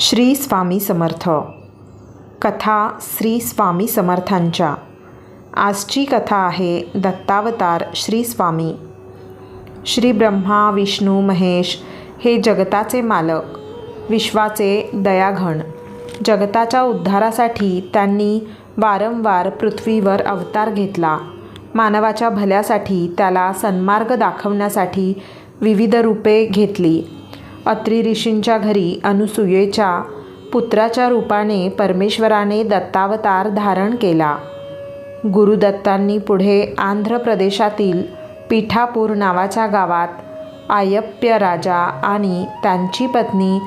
श्री स्वामी समर्थ. कथा श्री स्वामी समर्थांच्या. आजची कथा आहे दत्तावतार श्री स्वामी. श्री ब्रह्मा विष्णू महेश हे जगताचे मालक विश्वाचे दयाघण. जगताच्या उद्धारासाठी त्यांनी वारंवार पृथ्वीवर अवतार घेतला. मानवाच्या भल्यासाठी त्याला सन्मार्ग दाखवण्यासाठी विविध रूपे घेतली. अत्री ऋषींच्या घरी अनुसूयेच्या पुत्राच्या रूपाने परमेश्वराने दत्तावतार धारण केला. गुरुदत्तांनी पुढे आंध्र प्रदेशातील पिठापूर नावाच्या गावात आयप्य राजा आणि त्यांची पत्नी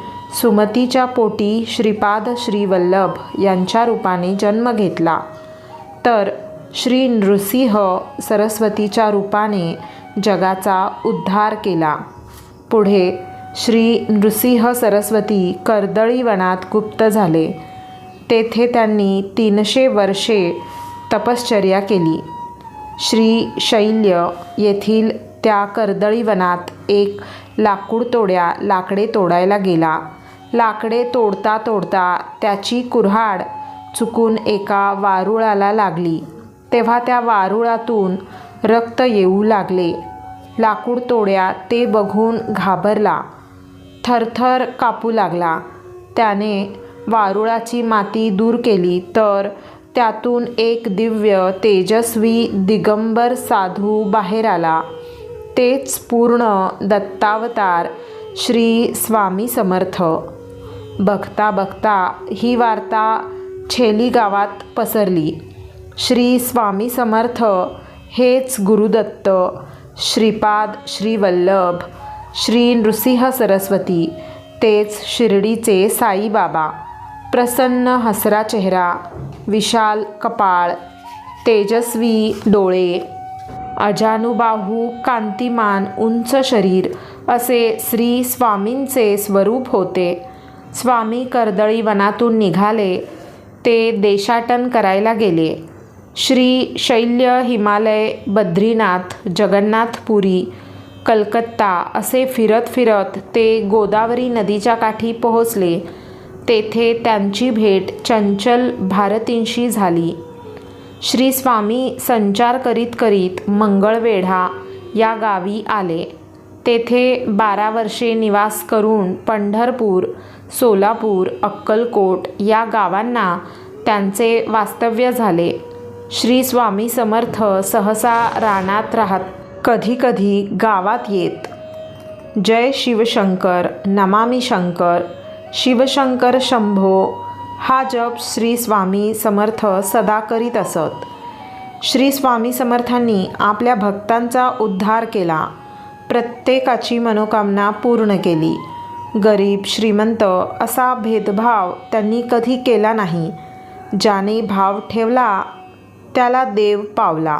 सुमतीच्या पोटी श्रीपाद श्रीवल्लभ यांच्या रूपाने जन्म घेतला. तर श्री नृसिंह सरस्वतीच्या रूपाने जगाचा उद्धार केला. पुढे श्री नृसिंह सरस्वती कर्दळी वनात गुप्त झाले. तेथे त्यांनी तीनशे वर्षे तपश्चर्या केली. श्री शैल्य येथील त्या कर्दळी वनात एक लाकूड तोड्या लाकडे तोडायला गेला. लाकडे तोडता तोडता त्याची कुऱ्हाड चुकून एका वारुळाला लागली. तेव्हा त्या वारुळातून रक्त येऊ लागले. लाकूड तोड्या ते बघून घाबरला. थरथर कापू लागला. त्याने वारुळाची माती दूर केली तर त्यातून एक दिव्य तेजस्वी दिगंबर साधू बाहेर आला. तेच पूर्ण दत्तावतार श्री स्वामी समर्थ. बघता बघता ही वार्ता छेली गावात पसरली. श्री स्वामी समर्थ हेच गुरुदत्त श्रीपाद श्रीवल्लभ श्री नृसिंह सरस्वती तेच शिर्डीचे साईबाबा प्रसन्न हसरा चेहरा विशाल कपाळ तेजस्वी डोळे. अजानुबाहू कांतिमान उंच शरीर असे श्री स्वामींचे स्वरूप होते. स्वामी कर्दळी वनातून निघाले ते देशाटन करायला गेले. श्री शैल्य हिमालय बद्रीनाथ जगन्नाथपुरी कलकत्ता असे फिरत फिरत ते गोदावरी नदीच्या काठी पोहोचले. तेथे त्यांची भेट चंचल भारतींशी झाली. श्री स्वामी संचार करीत करीत मंगळवेढा या गावी आले. तेथे बारा वर्षे निवास करून पंढरपूर सोलापूर अक्कलकोट या गावांना त्यांचे वास्तव्य झाले. श्री स्वामी समर्थ सहसा रानात राहत कधीकधी गावात येत. जय शिवशंकर नमामी शंकर शिवशंकर शंभो हा जप श्री स्वामी समर्थ सदा करीत असत. श्री स्वामी समर्थांनी आपल्या भक्तांचा उद्धार केला. प्रत्येकाची मनोकामना पूर्ण केली. गरीब श्रीमंत असा भेदभाव त्यांनी कधी केला नाही. ज्याने भाव ठेवला त्याला देव पावला.